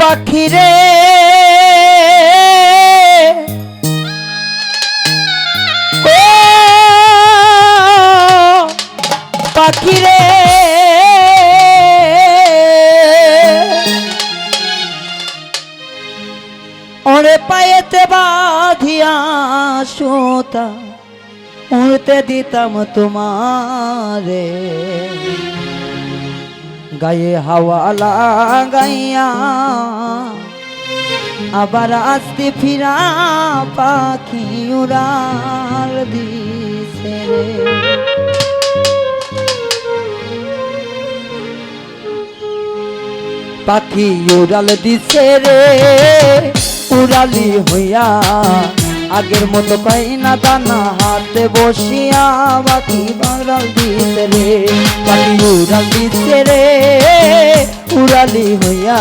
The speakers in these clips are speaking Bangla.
পাখি রে পাখি রে ওরে পায়েতে বাঁধিয়া সুতা উড়তে দিতাম তোমারে। গায়ে হাওয়া লাগাইয়া, আবার আসতে ফিরা পাখি উড়াল দিছে পাখি উড়াল দিছে রে, উড়ালি হইয়া আগের মতো পাই না দানা হাতে বসিয়া বাকি বাড়াল দিতে রে, বাকি উড়াল দিতে রে, উড়ালি হইয়া।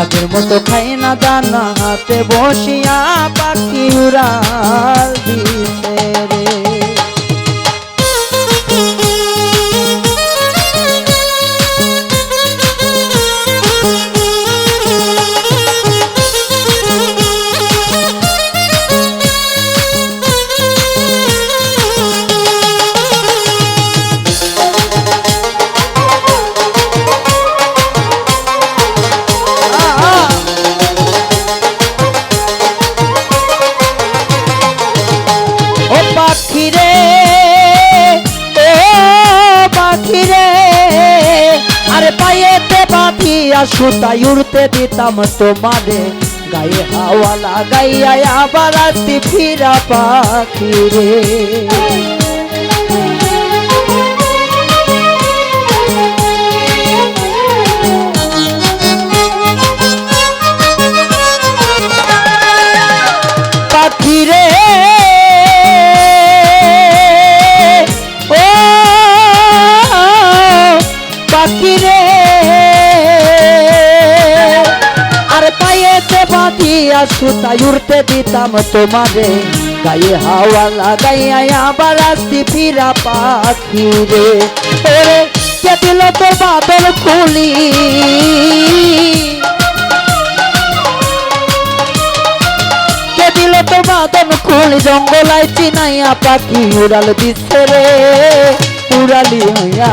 আগের মতো খাই না দানা হাতে বসিয়া পাখি উড়াল দিতে রে। বাঁধিয়া সুতাই উড়তে দিতাম তোমারে। গায়ে হাওয়া লাগাইয়া আবার ফিরা পাখি রে বাঁধিয়া সুতাই উড়তে দিতাম তোমারে। গায়ে হাওয়া লাগাইয়া আবার আসতি ফিরা পাখি রে। ওরে, কে দিল তো বাদল খুলি? কে দিল তো বাদন খুলি? জঙ্গলায় চিনাইয়া পাখি উড়াল দিচ্ছে রে। উড়ালি হইয়া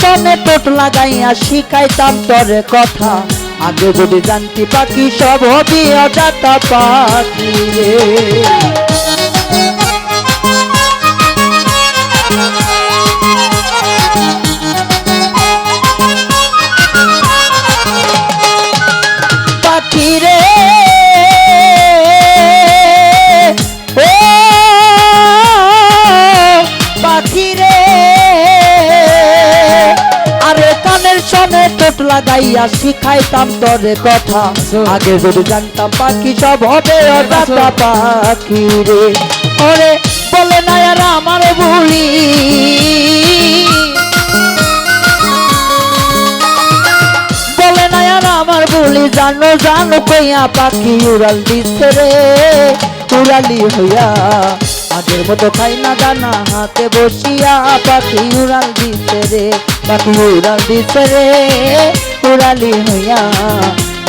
সনে টোট লাগাইয়া শিখাইতাম তরে কথা। আগে যদি জানতি পাখি সব হবি অজাতা পাখি লাগাইয়া শিখাইতাম তোরে কথা। আগে যদি জানতাম পাখি সব হবে অজাতা পাখি রে। ওরে বলে না আর আমার ভুলি বলে না আর আমার বলি। জানো জানো কইয়া পাখি উড়াল দিচ্ছে রে। উড়ালি হইয়া আগের মতো খাই না দানা হাতে বসিয়া পাখি উড়াল দিতে রে, পাখি উড়াল দিতে রে, উড়ালি হইয়া।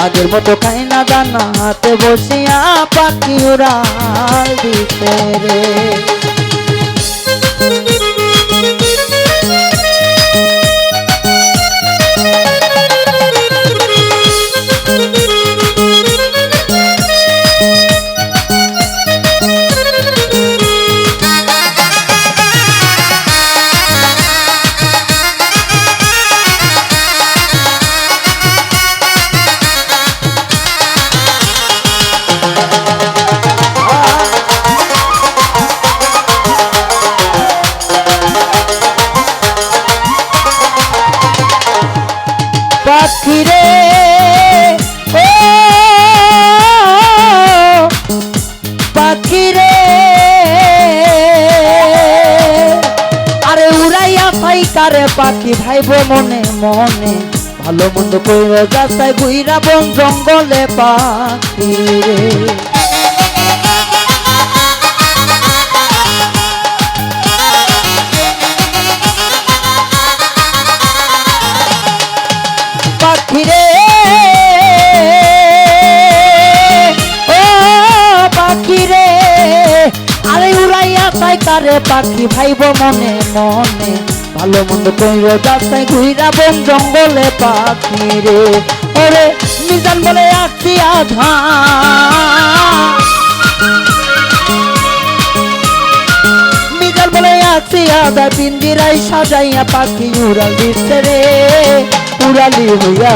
আগের মতো খাই না দানা হাতে বসিয়া পাখি উড়াল দিতে রে। পাখি রে ও পাখি রে আরে উড়াইয়া পাই কারে পাখি, ভাইব মনে মনে। ভালো মন্দ কইর যাতাই গুইরা বন জঙ্গলে পাখি রে উড়াইয়া তাই কারে পাখি ভাইব মনে মনে। ভালো মন্দ কইর যাতাই, ঘুইরা বন জঙ্গলে পাখি রে। ওরে মিজান বলে আসছি আধা মিজান বলে আসছি আধা পিন্দিরাই সাজাইয়া পাখি উড়াল দিচ্ছে রে। উড়ালি হইয়া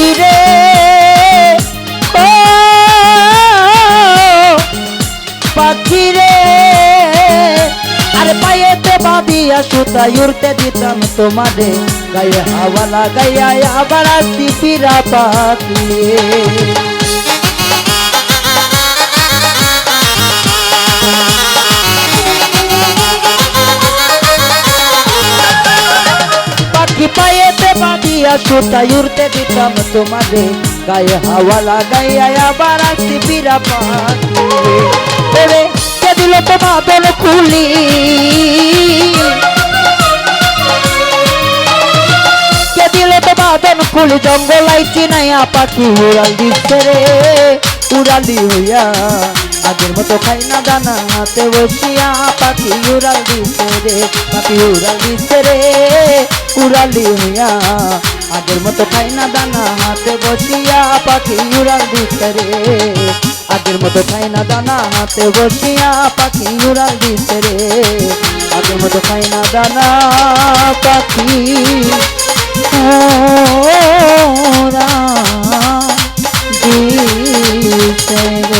পাখি রে ও পাখি রে আরে পায়েতে বাঁধিয়া সুতাই উড়তে দিতাম তোমাদের গায়ে হাওয়া লাগাইয়া আবার ফিরা পাখি বাঁধিয়া সুতাই উড়তে দিতাম তোমারে গায়ে হাওয়া লাগাইয়া আবার আসি ফিরা পাখি ওরে কে দিল তো বাদল খুলি কে দিল তো বাদল খুলি জঙ্গলাই চিনাইয়া পাখি উড়াল দিচ্ছে রে, উড়ালি হইয়া। আগের মতো খাই না দানা হাতে বসিয়া পাখি উড়াল দিচ্ছে রে, পাখি উড়াল দিচ্ছে রে, উড়ালি হইয়া আগের মতো খাই না দানা হাতে বসিয়া পাখি উড়াল দিচ্ছে রে, আগের মতো খাই না দানা হাতে বসিয়া পাখি উড়াল দিচ্ছে রে আগের মতো খাই না দানা পাখি ওরা দিচ্ছে রে।